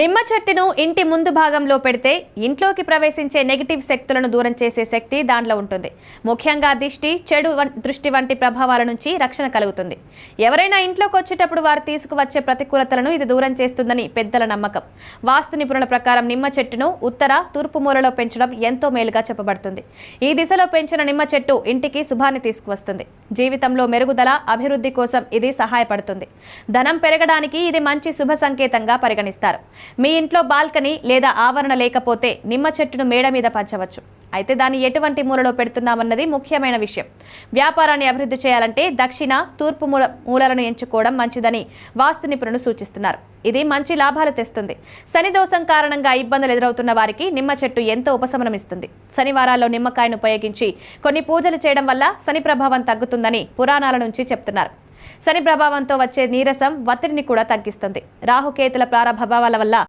నిమ్మ చెట్టును ఇంటి ముందు భాగంలో పెడితే ఇంట్లోకి ప్రవేశించే నెగిటివ్ శక్తులను దూరం చేసే శక్తి దాంట్లో ఉంటుంది. ముఖ్యంగా దిష్టి చెడు దృష్టి వంటి ప్రభావాల నుంచి రక్షణ కలుగుతుంది. ఎవరైనా ఇంట్లోకి వచ్చేటప్పుడు వారు తీసుకువచ్చే ప్రతికూలతలను ఇది దూరం చేస్తుందని పెద్దల నమ్మకం. వాస్తు నిపుణుల ప్రకారం నిమ్మ చెట్టును ఉత్తర తూర్పు మూలలో పెంచడం ఎంతో మేలుగా చెప్పబడుతుంది. ఈ దిశలో పెంచిన నిమ్మ చెట్టు ఇంటికి శుభాన్ని తీసుకువస్తుంది. జీవితంలో మెరుగుదల అభివృద్ధి కోసం ఇది సహాయపడుతుంది. ధనం పెరగడానికి ఇది మంచి శుభ సంకేతంగా పరిగణిస్తారు. మీ ఇంట్లో బాల్కనీ లేదా ఆవరణ లేకపోతే నిమ్మ చెట్టును మేడ మీద పంచవచ్చు. అయితే దాన్ని ఎటువంటి మూలలో పెడుతున్నామన్నది ముఖ్యమైన విషయం. వ్యాపారాన్ని అభివృద్ధి చేయాలంటే దక్షిణ తూర్పు మూల మూలలను ఎంచుకోవడం మంచిదని వాస్తు నిపుణులు సూచిస్తున్నారు. ఇది మంచి లాభాలు తెస్తుంది. శని దోషం కారణంగా ఇబ్బందులు ఎదురవుతున్న వారికి నిమ్మ చెట్టు ఎంతో ఉపశమనం ఇస్తుంది శనివారాల్లో నిమ్మకాయను ఉపయోగించి కొన్ని పూజలు చేయడం వల్ల శని ప్రభావం తగ్గుతుందని పురాణాల నుంచి చెప్తున్నారు. శని ప్రభావంతో వచ్చే నీరసం ఒత్తిడిని కూడా తగ్గిస్తుంది. రాహుకేతుల ప్రారంభావాల వల్ల